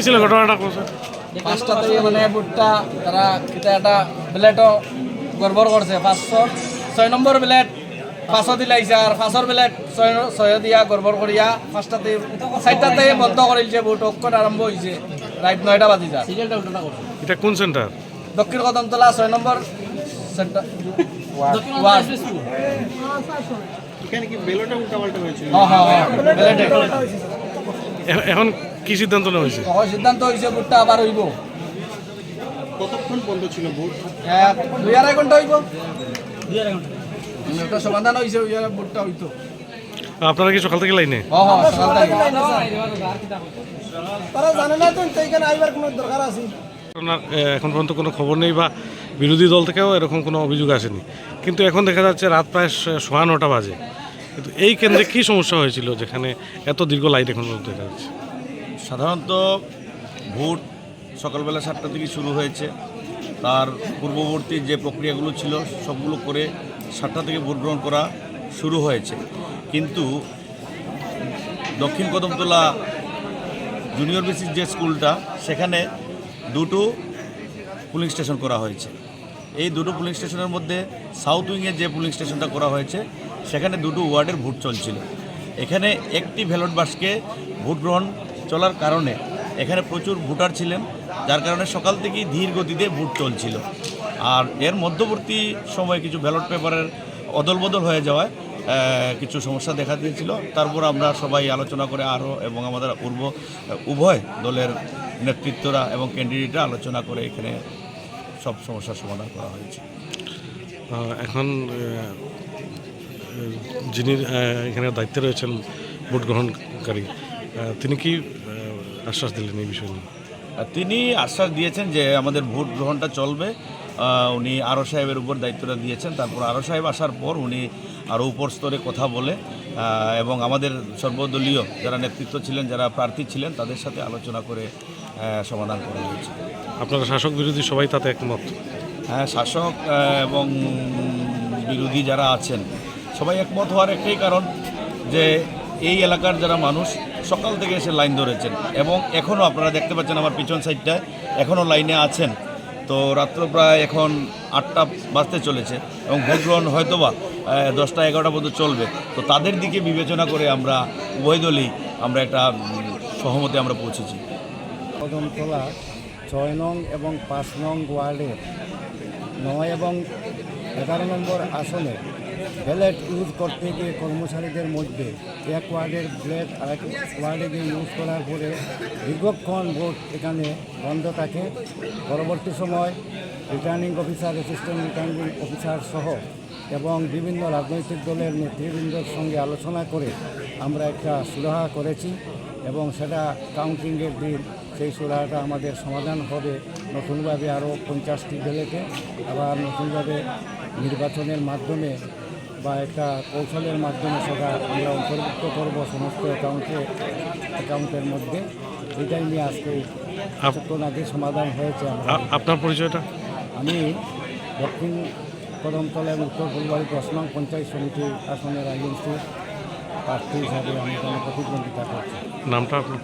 হয়েছিল ঘটনাটা কোথায় পাঁচটা থেকে মানে বুটটা তারা কিতা একটা ব্লেটও গড়বড় করছে পাঁচশো ছয় নম্বর ব্লেট পাঁচশো দিলাইছে আর পাঁচশোর ব্লেট ছয় ছয় দিয়া গড়বড় করিয়া পাঁচটাতে চারটাতে বন্ধ করিলছে বুট অক্ষর আরম্ভ হয়েছে রাত নয়টা বাজি যা এটা কোন সেন্টার দক্ষিণ কদমতলা ছয় নম্বর সেন্টার এখানে কি বেলোটা উল্টাপাল্টা হয়েছিল? হ্যাঁ হ্যাঁ হ্যাঁ এখন কি সিদ্ধান্ত নেওয়া হয়েছে? তখন সিদ্ধান্ত হয়েছে বুটটা আবার হইব। কতক্ষণ বন্ধ ছিল এক দুই আড়াই ঘণ্টা হইব। একটা সমাধান হয়েছে ওই বুটটা হইতো। আপনারা কি সকাল থেকে লাইনে? সকাল থেকে। তারা জানে না তো এখানে আইবার কোনো দরকার আছে। এখন পর্যন্ত কোনো খবর নেই বা বিরোধী দল থেকেও এরকম কোনো অভিযোগ আসেনি। কিন্তু এখন দেখা যাচ্ছে রাত প্রায় সোয়া নটা বাজে। কিন্তু এই কেন্দ্রে কি সমস্যা হয়েছিল যেখানে এত দীর্ঘ লাইট এখন পর্যন্ত দেখা যাচ্ছে? সাধারণত ভোট সকালবেলা সাতটা থেকে শুরু হয়েছে। তার পূর্ববর্তী যে প্রক্রিয়াগুলো ছিল, সবগুলো করে সাতটা থেকে ভোট গ্রহণ করা শুরু হয়েছে। কিন্তু দক্ষিণ কদমতলা জুনিয়র বেসিস যে স্কুলটা, সেখানে দুটো পুলিং স্টেশন করা হয়েছে। এই দুটো পুলিং স্টেশনের মধ্যে সাউথ উইংয়ের যে পুলিং স্টেশনটা করা হয়েছে, সেখানে দুটো ওয়ার্ডের ভোট চলছিল। এখানে একটি ব্যালট বাক্সকে ভোট গ্রহণ চলার কারণে এখানে প্রচুর ভোটার ছিলেন, যার কারণে সকাল থেকেই ধীর গতিতে ভোট চলছিল। আর এর মধ্যবর্তী সময়ে কিছু ব্যালট পেপারের অদলবদল হয়ে যাওয়ায় কিছু সমস্যা দেখা দিয়েছিল। তারপর আমরা সবাই আলোচনা করে আরও এবং আমাদের পূর্ব উভয় দলের নেতৃত্বরা এবং ক্যান্ডিডেটরা আলোচনা করে এখানে সব সমস্যার সমাধান করা হয়েছে। এখন যিনি এখানে দায়িত্বে রয়েছেন ভোট গ্রহণকারী তিনি কি আশ্বাস দিলেন এই বিষয় নিয়ে। তিনি আশ্বাস দিয়েছেন যে আমাদের ভোট গ্রহণটা চলবে। উনি আরও সাহেবের উপর দায়িত্বটা দিয়েছেন। তারপর আরও সাহেব আসার পর উনি আরও উপর স্তরে কথা বলে এবং আমাদের সর্বদলীয় যারা নেতৃত্ব ছিলেন যারা প্রার্থী ছিলেন তাদের সাথে আলোচনা করে সমাধান করা হয়েছে। আপনারা শাসক বিরোধী সবাই তাতে একমত? হ্যাঁ শাসক এবং বিরোধী যারা আছেন সবাই একমত হওয়ার একটাই কারণ যে এই এলাকার যারা মানুষ, সকাল থেকে এসে লাইন ধরেছেন এবং এখনও আপনারা দেখতে পাচ্ছেন আমার পিছন সাইডটায় এখনও লাইনে আছেন। তো রাত্র প্রায় এখন আটটা বাজতে চলেছে এবং ভোট গ্রহণ হয়তোবা দশটা এগারোটা পর্যন্ত চলবে। তো তাদের দিকে বিবেচনা করে আমরা, উভয় দলই আমরা একটা সহমতে আমরা পৌঁছেছি। কদমতলা ছয় নং এবং পাঁচ নং ওয়ার্ডের নয় এবং এগারো নম্বর আসনে ব্যালেট ইউজ করতে গিয়ে কর্মচারীদের মধ্যে এক ওয়ার্ডের ব্লেড আরেক ওয়ার্ডে গিয়ে ইউজ করার পরে দীর্ঘক্ষণ ভোট এখানে বন্ধ থাকে। পরবর্তী সময় returning officer assistant returning officer সহ এবং বিভিন্ন রাজনৈতিক দলের নেতৃবৃন্দর সঙ্গে আলোচনা করে আমরা একটা সুরাহা করেছি এবং সেটা কাউন্টিংয়ের দিন সেই সুরাহাটা আমাদের সমাধান হবে নতুনভাবে আরও পঞ্চাশটি ব্যালেটে আবার নতুনভাবে নির্বাচনের মাধ্যমে বা একটা কৌশলের মাধ্যমে সেটা আমরা অন্তর্ভুক্ত করব সমস্ত অ্যাকাউন্টে অ্যাকাউন্টের মধ্যে। এটাই নিয়ে আজকে কিছুক্ষণ আগে সমাধান হয়েছে আপনার পরিচয়টা? আমি দক্ষিণ কদমতলা এবং উত্তর ফুলবাড়ি দশ নং পঞ্চায়েত সমিতি আসনের আইএনসি প্রার্থী হিসাবে আমি প্রতিদ্বন্দ্বিতা করছি নামটা আপনার?